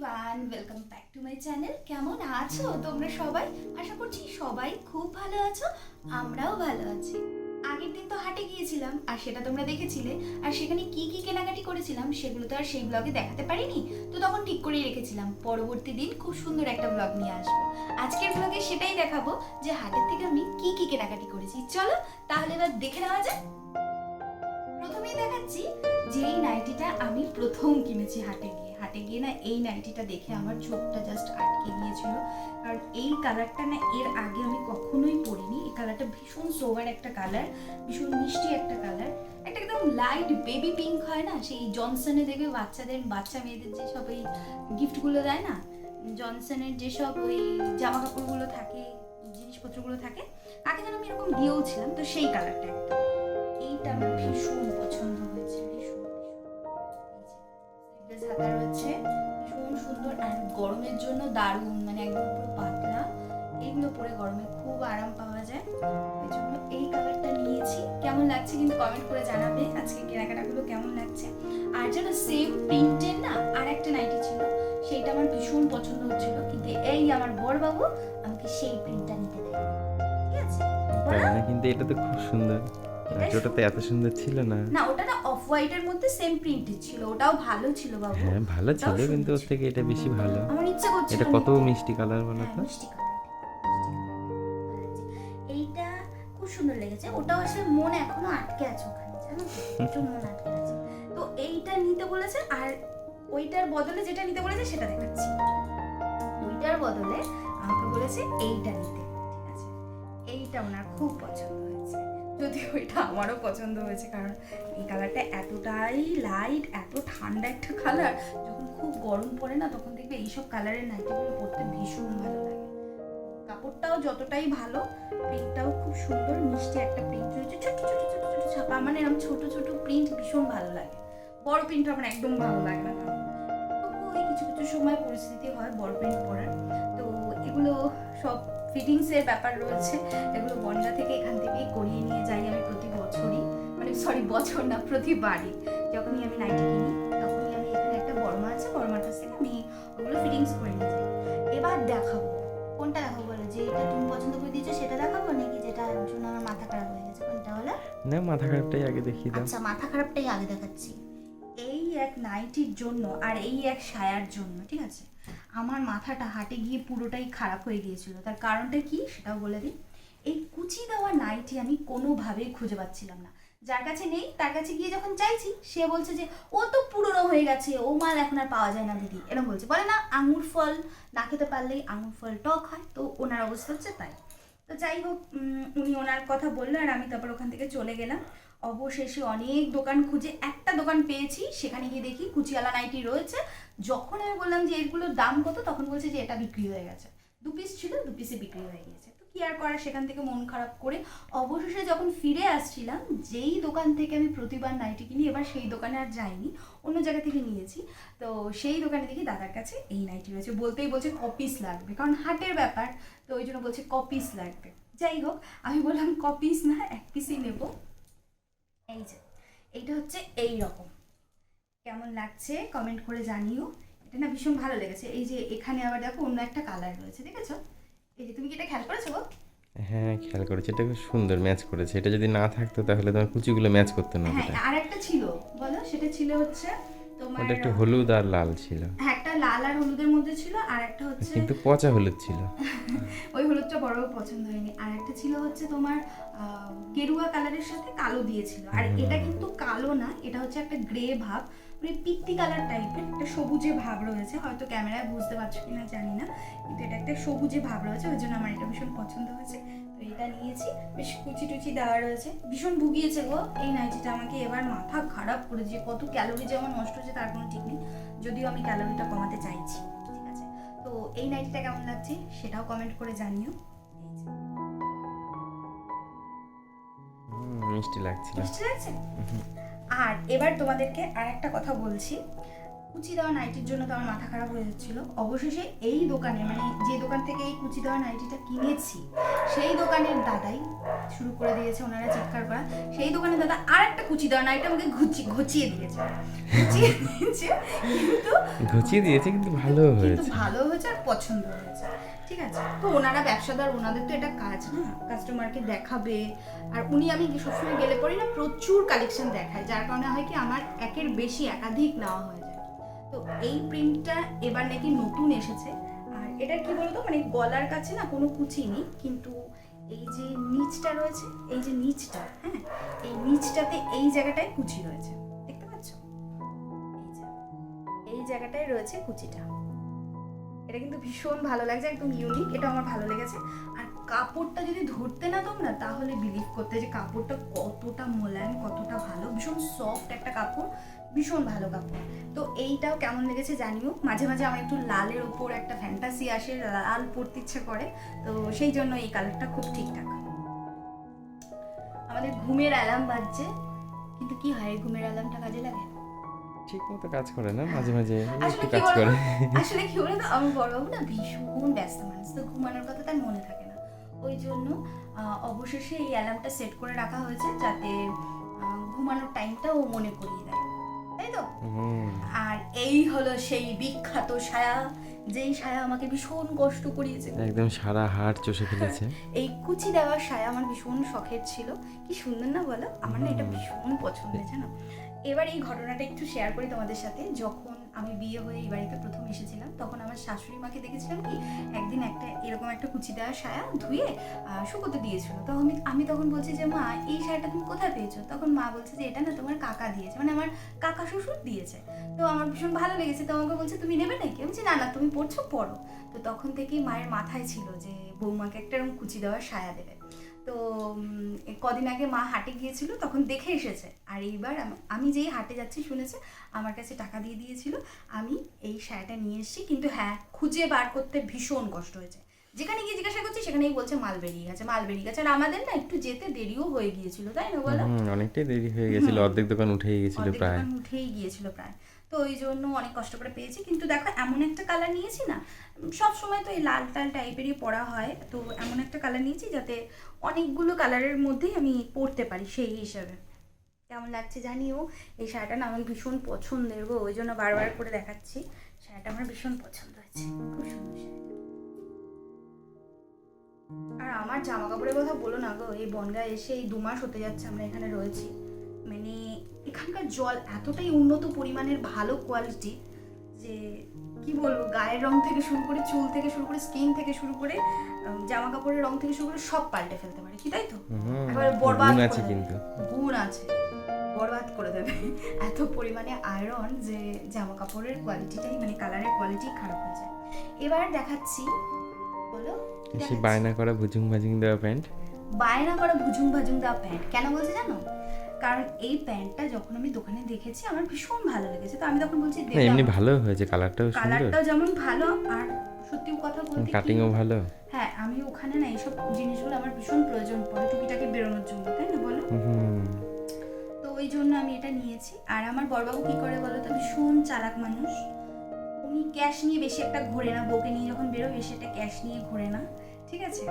Everyone welcome back to my channel কেমন আছো তোমরা সবাই? আশা করছি সবাই খুব ভালো আছো, আমরাও ভালো আছি। আগের দিন তো হাটে গিয়েছিলাম, আর সেটা তোমরা দেখেছিলে। আর সেখানে কি কি কেনাকাটি করেছিলাম সেগুলো তো আর সেই ব্লগে দেখাতে পারিনি। তো তখন ঠিক করেই রেখেছিলাম, পরবর্তী দিন খুব সুন্দর একটা ব্লগ নিয়ে আসব। আজকের ব্লগে সেটাই দেখাবো যে হাটের থেকে আমি কি কি কেনাকাটি করেছি। চলো তাহলে এবার দেখে নেওয়া যাক। প্রথমেই দেখাচ্ছি যে এই নাইটিটা আমি প্রথম কিনেছি হাটে গিয়ে। হাটে গিয়ে না এই নাইটিটা দেখে আমার চোখটা জাস্ট আটকে গিয়েছিল। কারণ এই কালারটা না এর আগে আমি কখনোই পরিনি। এই কালারটা ভীষণ সোভার একটা কালার ভীষণ মিষ্টি একটা কালার একটা একদম লাইট বেবি পিঙ্ক হয় না? সেই জনসনে দেখবে বাচ্চাদের, বাচ্চা মেয়েদের যেসব ওই গিফটগুলো দেয় না? জনসনের যেসব ওই জামা কাপড়গুলো থাকে, জিনিসপত্রগুলো থাকে আগে যেন আমি এরকম দিয়েও ছিলাম। তো সেই কালারটা একটা এইটা আমার ভীষণ পছন্দ। হাতা রয়েছে ভীষণ সুন্দর আর গরমের জন্য দারুণ মানে একদম পুরো পাতলা। এইগুলো পরে গরমে খুব আরাম পাওয়া যায়। এই জন্য এই কালারটা নিয়েছি। কেমন লাগছে কিন্তু কমেন্ট করে জানাবে। আজকে কেনাকাটাগুলো কেমন লাগছে? আর যেন সেম প্রিন্টের না আর একটা নাইটি ছিল সেইটা আমার ভীষণ পছন্দ হচ্ছিল। কিন্তু এই আমার বড় বাবু আমাকে সেই প্রিন্টটা নিতে দেয়। ঠিক আছে? তাই বলো? না কিন্তু এটা তো খুব সুন্দর। আর এটাই ওটা তো এত সুন্দর ছিল না। না ওটা অফ হোয়াইটের মধ্যে সেম প্রিন্টেড ছিল। ওটাও ভালো ছিল বাবু। হ্যাঁ ভালো ছিল কিন্তু ওর থেকে এটা বেশি ভালো। আমার ইচ্ছা করছিল এটা কত মিষ্টি কালার বলো হ্যাঁ, তো মিষ্টি colour। এইটা খুব সুন্দর লেগেছে। ওটাও আসলে মন এখনও আটকে আছে ওখানে জানো একটু মন আটকে আছে। তো এইটা নিতে বলেছে আর ওইটার বদলে যেটা নিতে বলেছে সেটা দেখাচ্ছি। ওইটার বদলে আমাকে বলেছে এইটা নিতে। ঠিক আছে? এইটা ওনার খুব পছন্দ যদি ওইটা আমারও পছন্দ হয়েছে, কারণ এই কালারটা এতটাই লাইট এত ঠান্ডা একটা কালার যখন খুব গরম পড়ে না, তখন দেখবে এইসব কালারের নাইটিগুলো পরতে ভীষণ ভালো লাগে। কাপড়টাও যতটাই ভালো প্রিন্টটাও খুব সুন্দর, মিষ্টি একটা প্রিন্ট রয়েছে, ছোট ছোট ছোট ছোট ছাপা মানে এরকম ছোট ছোট প্রিন্ট ভীষণ ভালো লাগে। বড় প্রিন্ট আমার একদম ভালো লাগে না তবুও কিছু কিছু সময় পরিস্থিতি হয় বড় প্রিন্ট পরার। তো এগুলো সব ফিটিংসের ব্যাপার রয়েছে এগুলো বনগা থেকে এখান থেকেই করিয়ে নিয়ে যাই আমি প্রতি বছরই। মানে সরি বছর না প্রতিবারই। যখনই আমি নাইটি কিনি তখনই আমি এখানে একটা বর্মা আছে বর্মার কাছ থেকে আমি ওগুলো ফিটিংস করে নিয়ে যাই। এবার দেখাবো। কোনটা দেখাবো বলো? যে এটা তুমি পছন্দ করে দিয়েছ সেটা দেখাবো নাকি যেটা জন্য আমার মাথা খারাপ হয়ে গেছে? কোনটা হলো না মাথা খারাপটাই আগে দেখিয়ে দাও। আচ্ছা মাথা খারাপটাই আগে দেখাচ্ছি। এক নাইটির জন্য আর এই এক সায়ার জন্য, ঠিক আছে? আমার মাথাটা, হাটে গিয়ে পুরোটাই খারাপ হয়ে গিয়েছিল। তার কারণটা কি সেটাও বলে দিই। এই কুচি দেওয়া নাইটি আমি কোনোভাবেই খুঁজে পাচ্ছিলাম না। যার কাছে নেই, তার কাছে গিয়ে যখন চাইছি, সে বলছে যে, ও তো পুরনো হয়ে গেছে, ও মাল এখন আর পাওয়া যায় না দিদি। এরকম বলছে। বলে, না, আঙুর ফল না খেতে পারলেই আঙুর ফল টক হয়। তো ওনার অবস্থা হচ্ছে তাই। তো যাই হোক উনি ওনার কথা বলল আর আমি তারপর ওখান থেকে চলে গেলাম। অবশেষে অনেক দোকান খুঁজে একটা দোকান পেয়েছি, সেখানে গিয়ে দেখি কুচিয়ালা নাইটি রয়েছে। যখন আমি বললাম যে এগুলোর দাম কত, তখন বলছে যে এটা বিক্রি হয়ে গেছে। দু পিস ছিল, দু পিসে বিক্রি হয়ে গেছে তো কি আর করার, সেখান থেকে মন খারাপ করে অবশেষে যখন ফিরে আসছিলাম, যেই দোকান থেকে আমি প্রতিবার নাইটি কিনি, এবার সেই দোকানে আর যাইনি, অন্য জায়গা থেকে নিয়েছি। তো সেই দোকানে দেখি দাদার কাছে এই নাইটি রয়েছে। বলতেই বলছে কপিস লাগবে, কারণ হাটের ব্যাপার। তো ওই জন্য বলছে কপিস লাগবে। যাই হোক, আমি বললাম কপিস না, এক পিসই নেব। এই যে এইটা হচ্ছে এই রকম। কেমন লাগছে কমেন্ট করে জানিও। এটা না ভীষণ ভালো লেগেছে। এই যে এখানে আবার দেখো অন্য একটা কালার রয়েছে দেখেছ? এই যে তুমি কি এটা খেয়াল করেছ গো? হ্যাঁ খেয়াল করেছি। এটা খুব সুন্দর ম্যাচ করেছে। এটা যদি না থাকতো তাহলে তোমার কুচিগুলো ম্যাচ করতো না হ্যাঁ আর একটা ছিল। বলো সেটা ছিল হচ্ছে তোমার ওটা একটু হলুদ আর লাল ছিল। হ্যাঁ একটা লাল আর হলুদের মধ্যে ছিল আর একটা হচ্ছে কিন্তু পচা হলুদ ছিল। ওই হলুদটা বড় পছন্দ হয়নি। আর একটা ছিল হচ্ছে তোমার গেরুয়া কালারের সাথে কালো দিয়েছিল। আর এটা কিন্তু কালো না এটা হচ্ছে একটা গ্রে ভাব মানে পিত্তি কালার টাইপের একটা সবুজে ভাব রয়েছে। হয়তো ক্যামেরায় বুঝতে পারছ কিনা জানি না কিন্তু এটা একটা সবুজে ভাব রয়েছে ওই জন্য আমার এটা ভীষণ পছন্দ হয়েছে। এটা নিয়েছি। বেশ কুচি টুচি দেওয়া রয়েছে। ভীষণ ভুগিয়েছে গো। এই নাইটিটা আমাকে এবার মাথা খারাপ করে যে কত ক্যালোরি যে আমার নষ্ট হচ্ছে তার কোনো ঠিক নেই। যদিও আমি ক্যালোরিটা কমাতে চাইছি। ঠিক আছে? তো এই নাইটিটা কেমন লাগছে সেটাও কমেন্ট করে জানিও। মিষ্টি লাগছে? আর এবার তোমাদেরকে আর একটা কথা বলছি। কুচি দেওয়া নাইটির জন্য তো আমার মাথা খারাপ হয়ে যাচ্ছিল। অবশেষে এই দোকানে মানে যে দোকান থেকে এই কুচি দেওয়া নাইটিটা কিনেছি সেই দোকানের দাদাই শুরু করে দিয়েছে ওনারা চিৎকার করা। সেই দোকানের দাদা আর একটা কুচি দেওয়া নাইট আমাকে ঘুচি ঘুচিয়ে দিয়েছে। ঘুচিয়ে দিয়েছে কিন্তু ঘুচিয়ে দিয়েছে কিন্তু ভালো কিন্তু হয়েছে। ভালো হয়েছে আর পছন্দ হয়েছে। ঠিক আছে? তো ওনারা ব্যবসাদার ওনাদের তো এটা কাজ না। কাস্টমারকে দেখাবে। আর উনি আমি সবসময় গেলে পরে না প্রচুর কালেকশন দেখায় যার কারণে হয় কি আমার একের বেশি একাধিক নেওয়া হয়ে যায়। তো এই প্রিন্টটা এবার নাকি নতুন এসেছে। আর এটা কি বলতো? মানে গলার কাছে না কোনো কুচি নেই, কিন্তু এই যে নিচটা রয়েছে, এই যে নিচটা হ্যাঁ এই নিচটাতে এই জায়গাটায় কুচি রয়েছে, দেখতে পাচ্ছ? এই জায়গাটায় রয়েছে কুচিটা। এটা কিন্তু ভীষণ ভালো লাগছে, একদম ইউনিক এটা আমার ভালো লেগেছে। আর কাপড়টা যদি ধরতে না তোমরা, তাহলে বিলিভ করতে যে কাপড়টা কতটা মোলায়েম, কতটা ভালো, ভীষণ সফট একটা কাপড়। ভীষণ ভালো কাপড়। তো এইটাও কেমন লেগেছে জানিও। মাঝে মাঝে আমার একটু লালের ওপর একটা ফ্যান্টাসি আসে লাল পরতে ইচ্ছে করে। তো সেই জন্য এই কালারটা খুব ঠিকঠাক। আমাদের ঘুমের অ্যালার্ম বাজছে। কিন্তু কি হয় ঘুমের অ্যালার্মটা কাজে লাগে? ঠিক মতো কাজ করে না মাঝে মাঝে একটু কাজ করে। আসলে কি বলতো আমার বড়বাবু না ভীষণ ব্যস্ত মানুষ তো ঘুমানোর কথা তার মনে থাকে না। ওই জন্য অবশেষে এই অ্যালার্মটা সেট করে রাখা হয়েছে যাতে ঘুমানোর টাইমটা ও মনে করিয়ে দেয়। তাই তো? আর এই হলো সেই বিখ্যাত ছায়া যেই ছায়া আমাকে ভীষণ কষ্ট করিয়েছে একদম সারা হাট চষে ফেলেছে। এই কুচি দেওয়ার সায়া আমার ভীষণ শখের ছিল। কি সুন্দর না বলো? আমার না এটা ভীষণ পছন্দ জানো? এবার এই ঘটনাটা একটু শেয়ার করি তোমাদের সাথে। যখন আমি বিয়ে হয়ে এই বাড়িতে প্রথম এসেছিলাম, তখন আমার শাশুড়ি মাকে দেখেছিলাম কি, একদিন একটা এরকম একটা কুচি দেওয়া সায়া ধুয়ে শুকোতে দিয়েছিল। তো আমি আমি তখন বলছি যে, মা, এই শাড়িটা তুমি কোথায় পেয়েছ? তখন মা বলছে যে, এটা না তোমার কাকা দিয়েছে মানে আমার কাকা শ্বশুর দিয়েছে। তো আমার ভীষণ ভালো লেগেছে, তো আমাকে বলছে, তুমি নেবে নাকি? বলছি, না না, তুমি পড়ছো, পড়ো। তো তখন থেকেই মায়ের মাথায় ছিল যে, বৌমাকে একটা এরকম কুচি দেওয়ার সায়া দেবে। তো কদিন আগে মা হাটে গিয়েছিল তখন দেখে এসেছে। আর এইবার আমি যেই হাটে যাচ্ছি শুনেছে আমার কাছে টাকা দিয়ে দিয়েছিল আমি এই সায়াটা নিয়ে এসেছি কিন্তু হ্যাঁ খুঁজে বার করতে ভীষণ কষ্ট হয়েছে। যেখানে গিয়ে জিজ্ঞাসা করছি সেখানেই বলছে মাল বেরিয়ে গেছে মাল বেরিয়ে গেছে আর আমাদের না একটু যেতে দেরিও হয়ে গিয়েছিল তাই না বলো? অনেকটাই দেরি হয়ে গেছিল অর্ধেক দোকান উঠেই অর্ধেক প্রায়। দোকান উঠেই গিয়েছিল প্রায়। তো ওই জন্য অনেক কষ্ট করে পেয়েছি। কিন্তু দেখো, এমন একটা কালার নিয়েছি না, সব সময় তো এই লাল টাল টাইপেরই পরা হয়। তো এমন একটা কালার নিয়েছি যাতে অনেকগুলো কালারের মধ্যেই আমি পরতে পারি সেই হিসাবে। কেমন লাগছে জানিও? এই শাড়িটা না আমার ভীষণ পছন্দের গো, ওই জন্য বারবার করে দেখাচ্ছি। শাড়িটা আমার ভীষণ পছন্দ হয়েছে। খুব সুন্দর আর আমার জামা কাপড়ের কথা বলো না গো, এই বনগায় এসে এই দু মাস হতে যাচ্ছে আমরা এখানে রয়েছি। মানে এখানকার জল এতটাই উন্নত পরিমাণের ভালো কোয়ালিটি যে কি বলব গায়ের রং থেকে শুরু করে চুল থেকে শুরু করে স্কিন থেকে শুরু করে জামা কাপড়ের রং থেকে শুরু করে সব পাল্টে ফেলতে পারে কি তাই তো? একেবারে বরবাদ আছে কিন্তু। গুণ আছে বরবাদ করে দেবে। এত পরিমাণে আয়রন যে জামা কাপড়ের কোয়ালিটিটাই মানে কালারের কোয়ালিটি খারাপ হয়ে যায়। এবার দেখাচ্ছি বলো সে বায়না করা ভুজুং ভাজুং দেওয়া প্যান্ট বায়না করা ভুজুং ভাজুং দেওয়া প্যান্ট কেন বলছে জানো? কারণ এই প্যান্টটা যখন আমি দোকানে দেখেছি আমার ভীষণ ভালো লেগেছে। তো আমি তখন বলছি এমনি ভালো হয়েছে কালারটাও সুন্দর। কালারটাও যেমন ভালো আর সত্যি কথা বলতে কাটিংও ভালো। হ্যাঁ আমি ওখানে না এইসব জিনিসগুলো আমার ভীষণ প্রয়োজন পড়ে টুকিটাকি বেরোনোর জন্য তাই না বলো? তো ওই জন্য আমি এটা নিয়েছি। আর আমার বড়বাবু কি করে বলো তো ভীষণ চালাক মানুষ। উনি ক্যাশ নিয়ে বেশি একটা ঘোরে না বউকে নিয়ে যখন বেরো বেশি একটা ক্যাশ নিয়ে ঘোরে না। ঠিক আছে?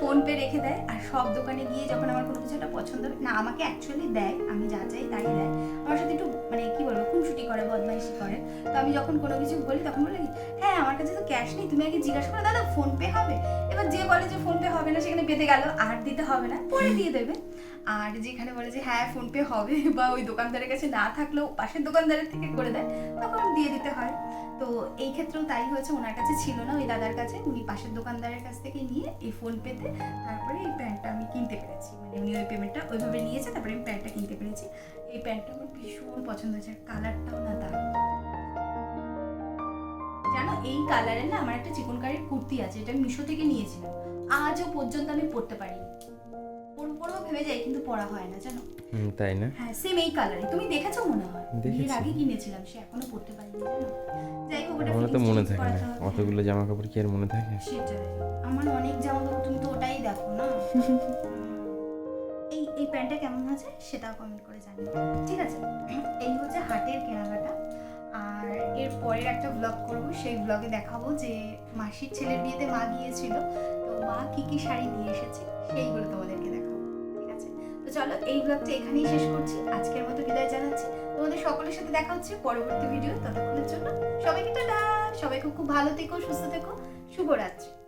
ফোন পে রেখে দেয় আর সব দোকানে গিয়ে যখন আমার কোনো কিছু একটা পছন্দ হবে না, আমাকে অ্যাকচুয়ালি দেয়, আমি যা চাই তাই দেয়। আমার সাথে একটু মানে কি বলব, খুনসুটি করে, বদমাইশি করে। তো আমি যখন কোনো কিছু বলি, তখন বলি হ্যাঁ আমার কাছে তো ক্যাশ নেই, তুমি আগে জিজ্ঞাসা করো, দাদা ফোন পে হবে? এবার যে বলে যে ফোন পে হবে না সেখানে পেতে গেল আর দিতে হবে না পরে দিয়ে দেবে। আর যেখানে বলে যে হ্যাঁ ফোন পে হবে বা ওই দোকানদারের কাছে না থাকলেও পাশের দোকানদারের থেকে করে দেয় তখন দিয়ে দিতে হয়। তো এই ক্ষেত্রেও তাই হয়েছে ওনার কাছে ছিল না ওই দাদার কাছে। উনি পাশের দোকানদারের কাছ থেকে নিয়ে এই ফোন পেতে তারপরে এই প্যান্টটা আমি কিনতে পেরেছি। মানে উনি ওই পেমেন্টটা ওইভাবে নিয়েছে তারপরে আমি প্যান্টটা কিনতে পেরেছি। এই প্যান্টটা আমার ভীষণ পছন্দ হয়েছে কালারটাও না দারুণ। জানো এই কালারের না আমার একটা চিকনকারির কুর্তি আছে এটা আমি মিশো থেকে নিয়েছিলাম। আজও পর্যন্ত আমি পরতে পারিনি। পরবো পরবো ভেবে যাই কিন্তু পরা হয় না জানো? হুম, তাই না? হ্যাঁ সেম এই কালারই তুমি দেখেছ মনে হয়? দেখেছি। বিয়ের আগে কিনেছিলাম সে এখনও পরতে পারিনি জানো? যাই হোক ওটা আমার তো মনে থাকে না। অতগুলো জামা কাপড় কি আর মনে থাকে? সেটাই। আমার অনেক জামা কাপড় তুমি তো ওটাই দেখো না? এই এই প্যান্টটা কেমন হয়েছে সেটাও কমেন্ট করে জানিও। ঠিক আছে? এই হচ্ছে হাটের কেনাকাটা। আর এর পরের একটা ব্লগ করব। সেই ব্লগে দেখাবো যে মাসির ছেলের বিয়েতে মা গিয়েছিল। তো মা কি কি শাড়ি নিয়ে এসেছে, সেইগুলো তোমাদেরকে দেখাবো। ঠিক আছে? তো চলো, এই ব্লগটা এখানেই শেষ করছি। আজকের মতো বিদায় জানাচ্ছি। তোমাদের সকলের সাথে দেখা হচ্ছে পরবর্তী ভিডিও ততক্ষণের জন্য সবাইকে টাটা! সবাই খুব খুব ভালো থেকো, সুস্থ থেকো। শুভরাত্রি।